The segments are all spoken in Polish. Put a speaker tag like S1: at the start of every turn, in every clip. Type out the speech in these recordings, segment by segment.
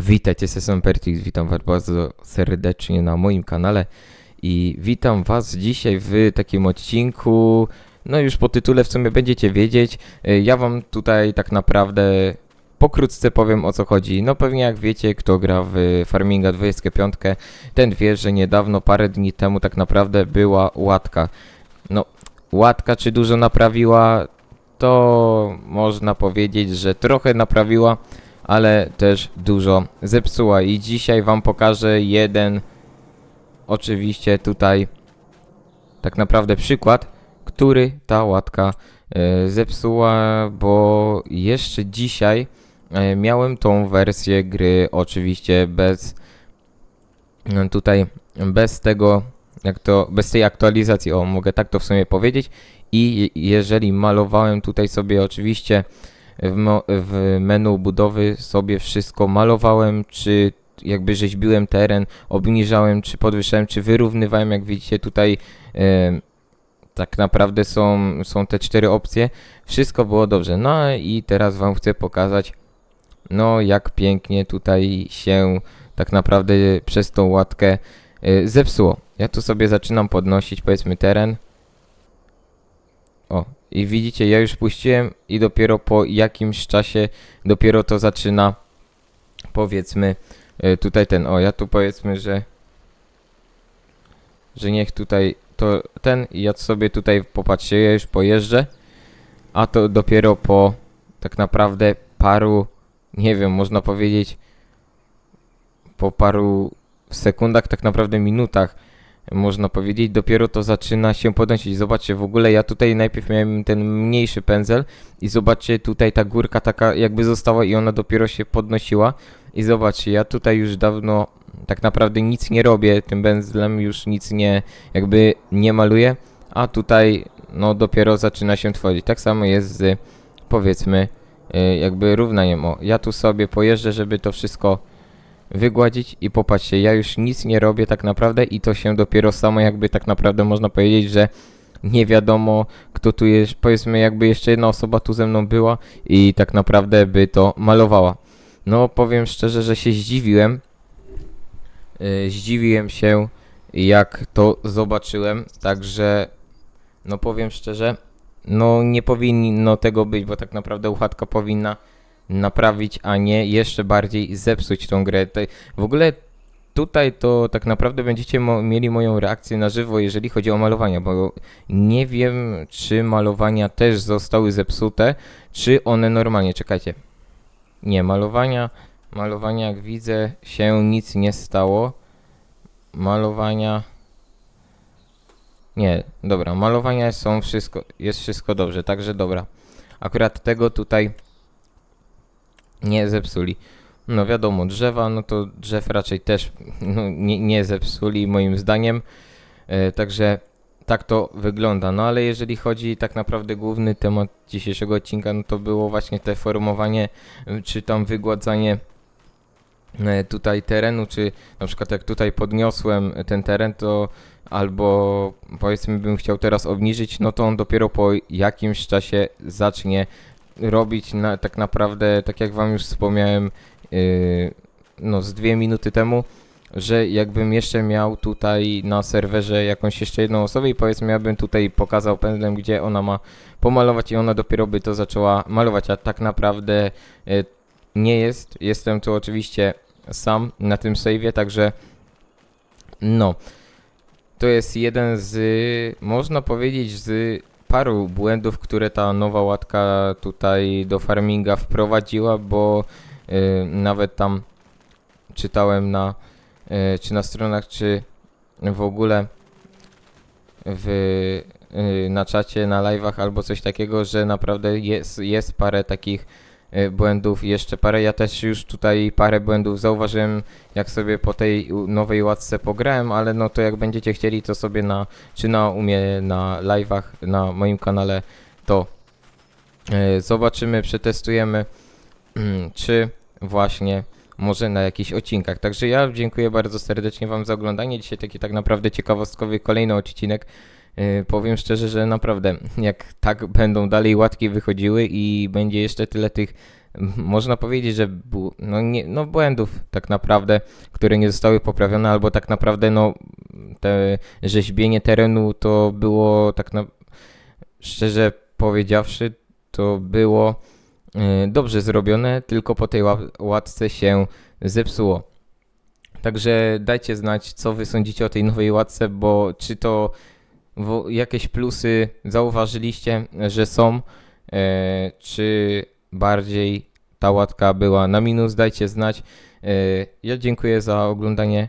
S1: Witajcie, jestem Pertix, witam was bardzo serdecznie na moim kanale i witam was dzisiaj w takim odcinku, no już po tytule w sumie będziecie wiedzieć, Y, ja wam tutaj tak naprawdę pokrótce powiem o co chodzi. No pewnie jak wiecie, kto gra w Farminga 25, ten wie, że niedawno, parę dni temu tak naprawdę była łatka. No, łatka czy dużo naprawiła, to można powiedzieć, że trochę naprawiła, ale też dużo zepsuła. I dzisiaj Wam pokażę jeden, oczywiście tutaj, tak naprawdę przykład, który ta łatka e, zepsuła, bo jeszcze dzisiaj e, miałem tą wersję gry, oczywiście bez e, tutaj, bez tego, jak to, bez tej aktualizacji, o, mogę tak to w sumie powiedzieć. I je- jeżeli malowałem tutaj sobie oczywiście w, menu budowy sobie wszystko malowałem, czy jakby rzeźbiłem teren, obniżałem, czy podwyższałem, czy wyrównywałem, jak widzicie tutaj e, tak naprawdę są, są te cztery opcje. Wszystko było dobrze. No i teraz wam chcę pokazać no jak pięknie tutaj się tak naprawdę przez tą łatkę e, zepsuło. Ja tu sobie zaczynam podnosić powiedzmy teren. O, i widzicie, ja już puściłem i dopiero po jakimś czasie dopiero to zaczyna powiedzmy e, tutaj ten, o ja tu powiedzmy, że że niech tutaj to ten i ja sobie tutaj popatrzcie, ja już pojeżdżę, a to dopiero po tak naprawdę paru, nie wiem, można powiedzieć po paru sekundach, tak naprawdę minutach można powiedzieć, dopiero to zaczyna się podnosić. Zobaczcie, w ogóle ja tutaj najpierw miałem ten mniejszy pędzel i zobaczcie, tutaj ta górka taka jakby została i ona dopiero się podnosiła. I zobaczcie, ja tutaj już dawno tak naprawdę nic nie robię, tym pędzlem już nic nie, jakby nie maluję, a tutaj no dopiero zaczyna się tworzyć. Tak samo jest z powiedzmy y, jakby równaniem. O, ja tu sobie pojeżdżę, żeby to wszystko wygładzić i popatrzcie, ja już nic nie robię tak naprawdę i to się dopiero samo jakby tak naprawdę można powiedzieć, że nie wiadomo kto tu jest, powiedzmy jakby jeszcze jedna osoba tu ze mną była i tak naprawdę by to malowała. No powiem szczerze, że się zdziwiłem. Yy, zdziwiłem się jak to zobaczyłem, także no powiem szczerze, no nie powinno tego być, bo tak naprawdę uchatka powinna naprawić, a nie jeszcze bardziej zepsuć tą grę. W ogóle tutaj to tak naprawdę będziecie mo- mieli moją reakcję na żywo, jeżeli chodzi o malowania, bo nie wiem, czy malowania też zostały zepsute, czy one normalnie, czekajcie. Nie, malowania, malowania jak widzę się nic nie stało. Malowania... Nie, dobra, malowania są wszystko, jest wszystko dobrze, także dobra. Akurat tego tutaj nie zepsuli. No wiadomo, drzewa, no to drzew raczej też no, nie, nie zepsuli moim zdaniem. E, także tak to wygląda. No ale jeżeli chodzi tak naprawdę główny temat dzisiejszego odcinka, no to było właśnie te formowanie, y, czy tam wygładzanie e, tutaj terenu, czy na przykład jak tutaj podniosłem ten teren, to albo powiedzmy bym chciał teraz obniżyć, no to on dopiero po jakimś czasie zacznie robić na, tak naprawdę, tak jak wam już wspomniałem, yy, no z dwie minuty temu, że jakbym jeszcze miał tutaj na serwerze jakąś jeszcze jedną osobę i powiedzmy ja bym tutaj pokazał pędzlem, gdzie ona ma pomalować i ona dopiero by to zaczęła malować, a tak naprawdę yy, nie jest. Jestem tu oczywiście sam na tym save'ie, także no. To jest jeden z, można powiedzieć, z paru błędów, które ta nowa łatka tutaj do farminga wprowadziła, bo y, nawet tam czytałem na y, czy na stronach, czy w ogóle w, y, na czacie, na live'ach albo coś takiego, że naprawdę jest, jest parę takich y, błędów, jeszcze parę, ja też już tutaj parę błędów zauważyłem, jak sobie po tej nowej łatce pograłem, ale no to jak będziecie chcieli, to sobie na czy na umie na live'ach na moim kanale, to e, zobaczymy, przetestujemy, czy właśnie może na jakichś odcinkach. Także ja dziękuję bardzo serdecznie Wam za oglądanie. Dzisiaj taki tak naprawdę ciekawostkowy kolejny odcinek. E, powiem szczerze, że naprawdę jak tak będą dalej łatki wychodziły i będzie jeszcze tyle tych można powiedzieć, że no, nie, no błędów tak naprawdę, które nie zostały poprawione, albo tak naprawdę no te rzeźbienie terenu to było tak na, szczerze powiedziawszy, to było e, dobrze zrobione, tylko po tej ła- łatce się zepsuło. Także dajcie znać, co wy sądzicie o tej nowej łatce, bo czy to jakieś plusy zauważyliście, że są, e, czy bardziej ta łatka była na minus, dajcie znać. E, ja dziękuję za oglądanie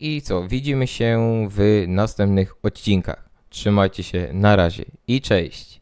S1: i co, widzimy się w następnych odcinkach. Trzymajcie się, na razie i cześć.